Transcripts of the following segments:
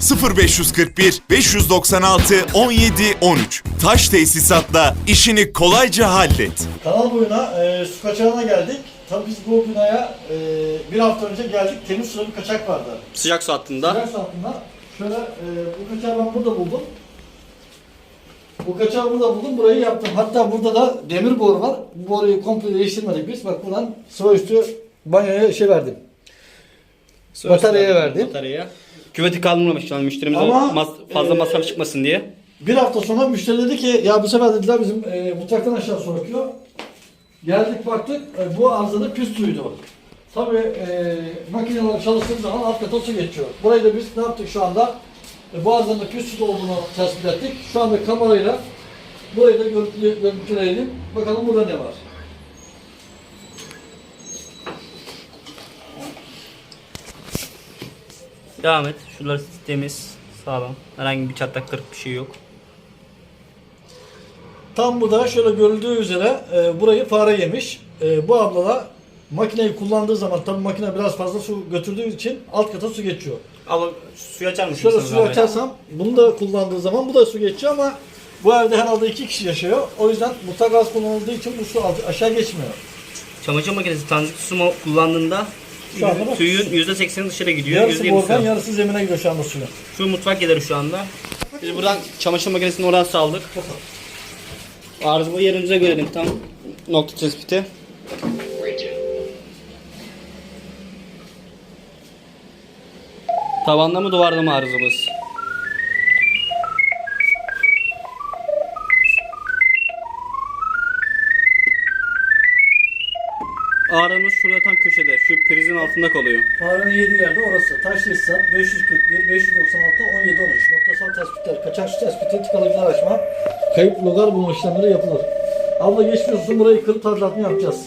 0541 596 17 13. Taş tesisatla işini kolayca hallet. Kanal boyuna e, su kaçağına geldik. Tabii biz bu binaya e, bir hafta önce geldik. Temiz suda bir kaçak vardı. Sıcak su hattında. Ders altında şöyle e, bu kaçağı ben burada buldum. Bu kaçağı burada buldum. Burayı yaptım. Hatta burada da demir boru var. Bu boruyu komple değiştirmedik biz. Bak buradan sıvı üstü banyoya şey verdim. Bataryaya verdim. Bataryaya. Küveti kaldırmamış şu an müşterimiz Ama, mas- fazla e, masraf çıkmasın diye. Bir hafta sonra müşteri dedi ki ya bu sefer dediler bizim e, mutfaktan aşağı su akıyor. Geldik baktık e, bu arızada pis suydu. Tabii e, makineler çalıştığı zaman alt kata su geçiyor. Burayı da biz ne yaptık şu anda? E, bu arızanın pis su olduğunu tespit ettik. Şu anda kamerayla burayı da görüntüleyelim. Bakalım burada ne var. Devam et. Şuralar temiz, sağlam. Herhangi bir çatlak kırık bir şey yok. Tam bu da şöyle görüldüğü üzere e, burayı fare yemiş. E, bu abla da makineyi kullandığı zaman tabii makine biraz fazla su götürdüğü için alt kata su geçiyor. Al suyu açar mısın? Şöyle suyu açarsam bunu da kullandığı zaman bu da su geçiyor ama bu evde herhalde iki kişi yaşıyor. O yüzden mutlak gaz kullanıldığı için bu su aşağı geçmiyor. Çamaşır makinesi tanzik su kullandığında Şu anda bak. suyun %80'i dışarı gidiyor. Yarısı %20'si bordan yarısı zemine gidiyor şu anda suyun. Şu mutfak geliri şu anda. Biz buradan çamaşır makinesini oradan saldık. Arızamı yerimize görelim tam nokta tespiti. Tavanda mı duvarda mı arızamız? Ağrımız şurada tam köşede. Şu prizin altında kalıyor. Farenin yediği yerde orası. Taş tesisat 541, 596, 17, 13. Noktasal tespitler, kaçak su tespiti, tıkanıklar açma, kayıp logar bulma işlemleri yapılır. Abla geçmiş olsun burayı kırıp tadilatını yapacağız.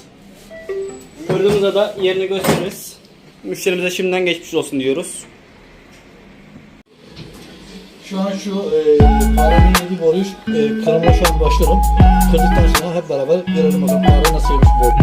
Kırdığımızda da yerini gösteririz. Müşterimize şimdiden geçmiş olsun diyoruz. Şu an şu e, farenin yediği boruyu e, kırmaya şu an başlıyorum. Kırdıktan sonra hep beraber görelim bakalım fare nasıl yemiş boru.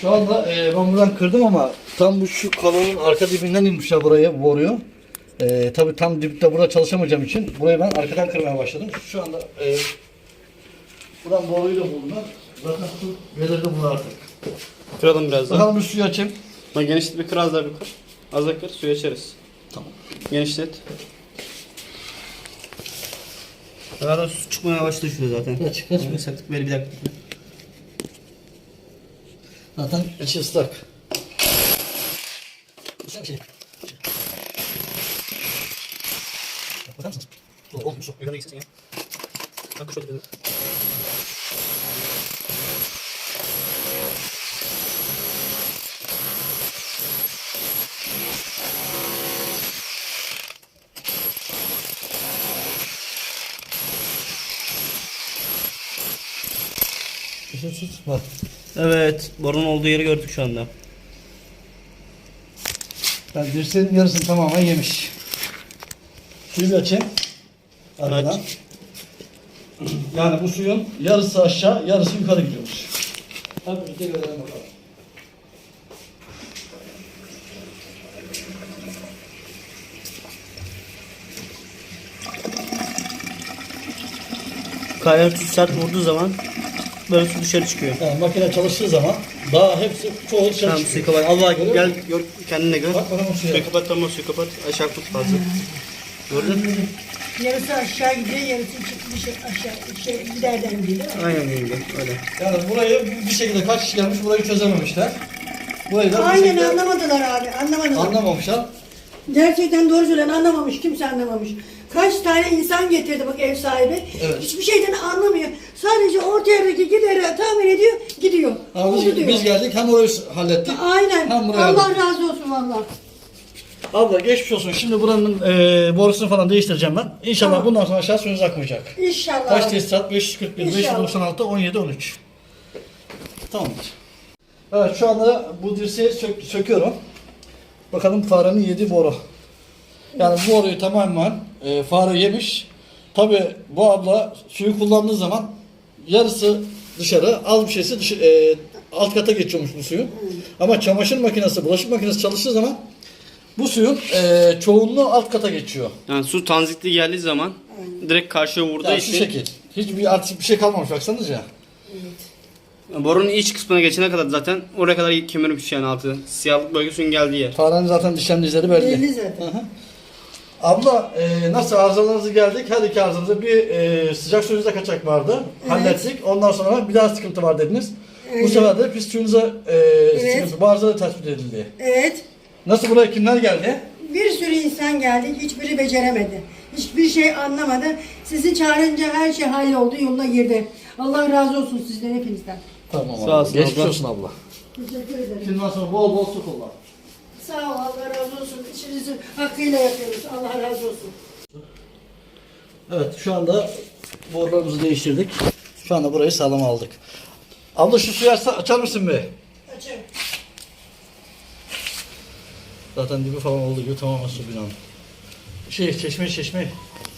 Şu anda e, ben buradan kırdım ama tam bu şu kolonun arka dibinden inmiş ya buraya boruyor. E, tabii tam dipte burada çalışamayacağım için burayı ben arkadan kırmaya başladım. Şu anda e, buradan boruyu da buldum ben. Zaten su belirdi bunu artık. Kıralım biraz daha. Bakalım bir suyu açayım. Bak genişlet bir kır az daha bir kır. Az daha kır suyu açarız. Tamam. Genişlet. Zaten su çıkmaya başladı şurada zaten. Kaç, kaç mı? Saktık ver bir dakika. Zaten içi ıslak. Güzel bir şey. Bakar mısınız? Oh, olmuş. Yukarı gitsin ya. Bak şöyle. Tut tut. Bak. Evet, borunun olduğu yeri gördük şu anda. Ben dirseğin yarısını tamamen yemiş. Suyu bir açayım. Arkadan. Aç. Yani bu suyun yarısı aşağı, yarısı yukarı gidiyormuş. Hadi birlikte görelim bakalım. Kaynar tuz sert vurduğu zaman böyle su dışarı çıkıyor. Yani makine çalıştığı zaman daha hepsi çoğu dışarı Tamam çıkıyor. suyu kapat. Al bak gel gör kendine gör. Bak bana suya. Suyu kapat tamam suyu kapat. Aşağı tut fazla. Gördün mü? Yarısı aşağı gidiyor, yarısı çıkmış aşağı şey giderden gidiyor. değil mi? Aynen öyle. Öyle. Yani burayı bir şekilde kaç kişi gelmiş burayı çözememişler. Burayı da bir Aynen şekilde anlamadılar abi, anlamadılar. anlamamışlar. Gerçekten doğru söyleyen anlamamış, kimse anlamamış. Kaç tane insan getirdi bak ev sahibi. Evet. Hiçbir şeyden anlamıyor. Sadece orta yerdeki gideri tahmin ediyor, gidiyor. Oldu biz, diyor. biz geldik hem orayı hallettik. Aynen. Hem buraya Allah hallettik. razı olsun valla. Abla geçmiş olsun. Şimdi buranın e, borusunu falan değiştireceğim ben. İnşallah Tamam. bundan sonra aşağı suyunuz akmayacak. İnşallah. Taş tesisat 541, İnşallah. 596, 17, 13. Tamamdır. Evet şu anda bu dirseği sök- söküyorum. Bakalım farenin yediği boru. Yani bu boruyu tamamen e, fare yemiş. Tabi bu abla suyu kullandığı zaman yarısı dışarı, az bir şeysi dışı, e, alt kata geçiyormuş bu suyun. Ama çamaşır makinesi, bulaşık makinesi çalıştığı zaman bu suyun e, çoğunluğu alt kata geçiyor. Yani su tanzitli geldiği zaman direkt karşıya vurduğu Yani şu için şekil. Hiçbir artık bir şey kalmamış baksanız ya. borunun iç kısmına geçene kadar zaten oraya kadar kemirmiş yani altı. Siyahlık bölgesinin geldiği yer. Farenin zaten dişlerin izleri belli. Belli zaten. Hı hı. Abla e, nasıl arızalarınızı geldik? Her iki arızanızda bir e, sıcak suyunuzda kaçak vardı. Hallettik. Ondan sonra bir daha sıkıntı var dediniz. Bu Evet. sefer de pis suyunuza e, Evet. sıkıntı. Bu arıza da tespit edildi. Evet. Nasıl buraya kimler geldi? Bir sürü insan geldi, hiçbiri beceremedi. Hiçbir şey anlamadı. Sizi çağırınca her şey halloldu, yoluna girdi. Allah razı olsun sizden hepinizden. Tamam Sağ olsun Geçmiş abla. olsun abla. Teşekkür ederim. Sonra bol bol su kullan. Sağ ol, Allah razı olsun. İşinizi hakkıyla yapıyoruz. Allah razı olsun. Evet şu anda borularımızı değiştirdik. Şu anda burayı sağlam aldık. Abla şu suyu açsa- açar mısın be? Açın. Zaten dibi falan olduğu gibi tamamen su binanın. Şey çeşme çeşme.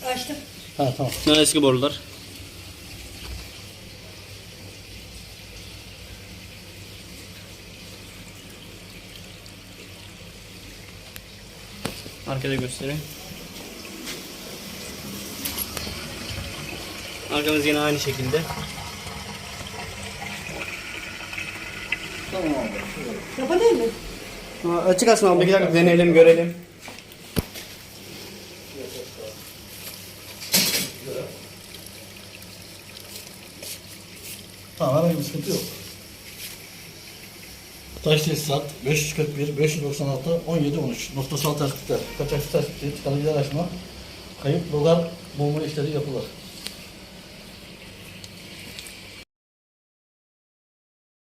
Açtım. Ha tamam. Bunlar eski borular. Arkada göstereyim. Arkamız yine aynı şekilde. Tamam abla. Kapatayım mı? Ha, açık aslında abla bir dakika deneyelim görelim. Tamam herhangi bir sıkıntı yok. Taş tesisat 541, 596, 17, 13. Noktasal tespitler, kaçakçı tespiti, tıkanıcılar açma, kayıp logar bulma işleri yapılır.